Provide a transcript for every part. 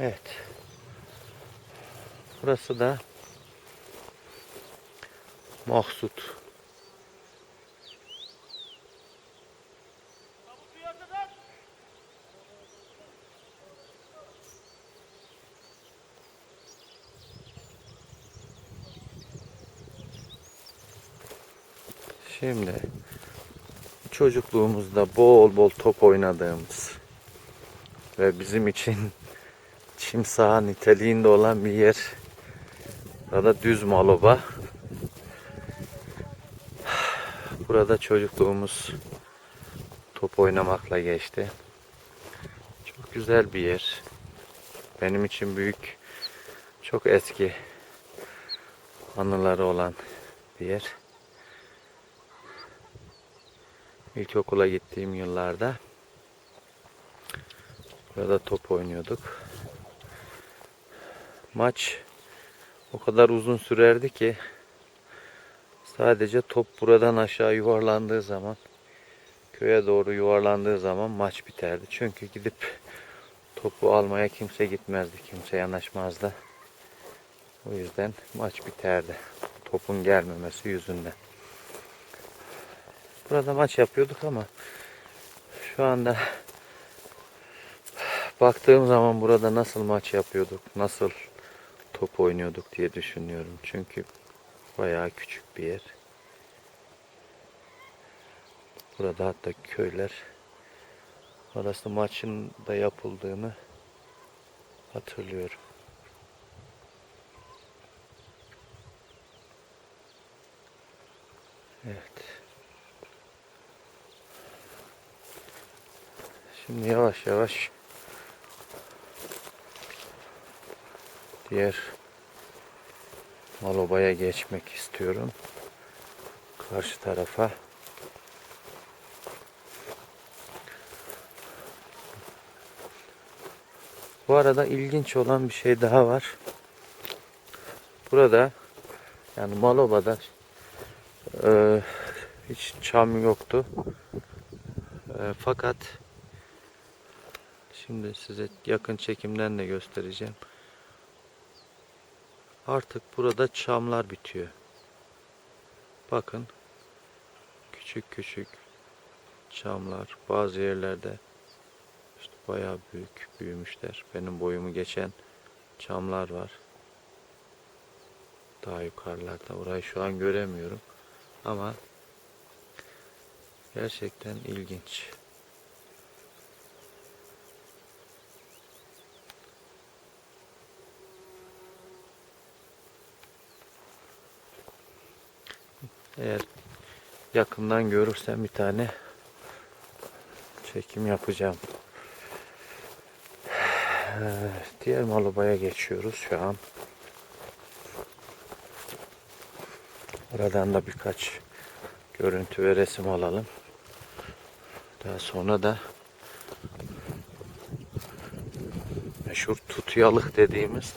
Evet. Burası da Mahsut. Şimdi çocukluğumuzda bol bol top oynadığımız ve bizim için çim saha niteliğinde olan bir yer. Burada düz maloba. Burada çocukluğumuz top oynamakla geçti. Çok güzel bir yer. Benim için büyük, çok eski anıları olan bir yer. İlkokula gittiğim yıllarda burada top oynuyorduk. Maç o kadar uzun sürerdi ki sadece top buradan aşağı yuvarlandığı zaman köye doğru yuvarlandığı zaman maç biterdi. Çünkü gidip topu almaya kimse gitmezdi. Kimse yanaşmazdı. O yüzden maç biterdi. Topun gelmemesi yüzünden. Burada maç yapıyorduk ama şu anda baktığım zaman burada nasıl maç yapıyorduk, nasıl top oynuyorduk diye düşünüyorum. Çünkü bayağı küçük bir yer. Burada hatta köyler arası maçın da yapıldığını hatırlıyorum. Evet. Şimdi yavaş yavaş diğer Maloba'ya geçmek istiyorum. Karşı tarafa. Bu arada ilginç olan bir şey daha var. Burada yani Maloba'da e, hiç çam yoktu. E, fakat şimdi size yakın çekimden de göstereceğim. Artık burada çamlar bitiyor. Bakın. Küçük küçük çamlar. Bazı yerlerde işte bayağı büyük büyümüşler. Benim boyumu geçen çamlar var. Daha yukarılarda. Orayı şu an göremiyorum. Ama gerçekten ilginç. Eğer yakından görürsem bir tane çekim yapacağım. Diğer Maluba'ya geçiyoruz şu an. Oradan da birkaç görüntü ve resim alalım. Daha sonra da meşhur Tutyalık dediğimiz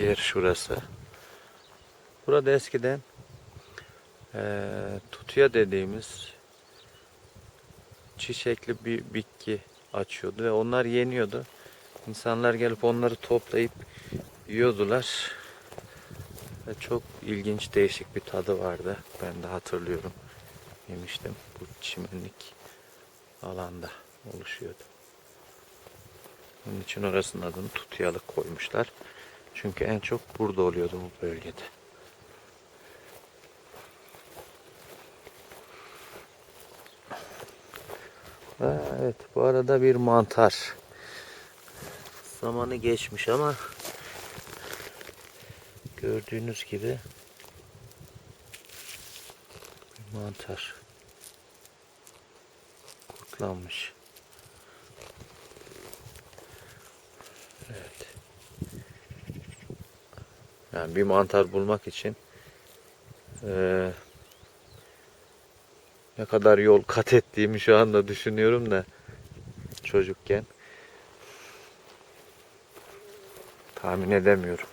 yer şurası. Burada eskiden eee tutuya dediğimiz çiçekli bir bitki açıyordu ve onlar yeniyordu. İnsanlar gelip onları toplayıp yiyordular. Ve çok ilginç değişik bir tadı vardı. Ben de hatırlıyorum. Yemiştim. Bu çimenlik alanda oluşuyordu. Onun için orasının adını Tutyalık koymuşlar. Çünkü en çok burada oluyordu bu bölgede. Evet bu arada bir mantar. Zamanı geçmiş ama gördüğünüz gibi bir mantar kurtlanmış. Evet. Yani bir mantar bulmak için eee ne kadar yol kat ettiğimi şu anda düşünüyorum da çocukken tahmin edemiyorum.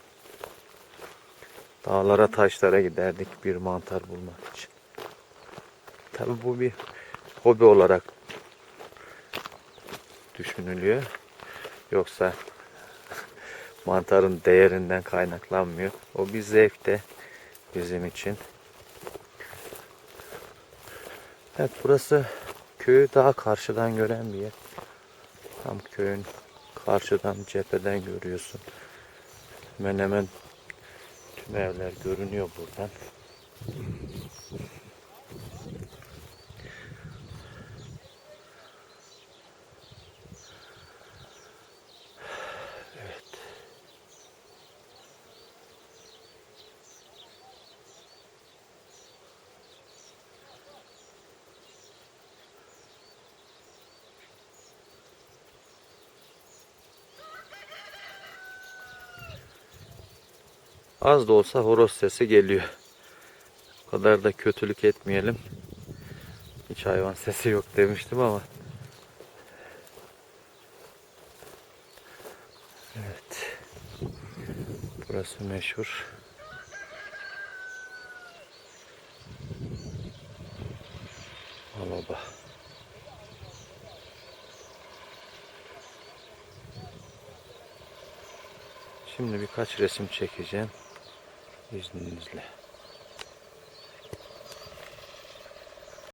Dağlara taşlara giderdik bir mantar bulmak için. Tabi bu bir hobi olarak düşünülüyor. Yoksa mantarın değerinden kaynaklanmıyor. O bir zevk de bizim için. Evet burası köyü daha karşıdan gören bir yer. Tam köyün karşıdan cepheden görüyorsun. Hemen hemen tüm evler görünüyor buradan. Az da olsa horoz sesi geliyor. O kadar da kötülük etmeyelim. Hiç hayvan sesi yok demiştim ama. Evet. Burası meşhur. Alaba. Şimdi birkaç resim çekeceğim. İzninizle.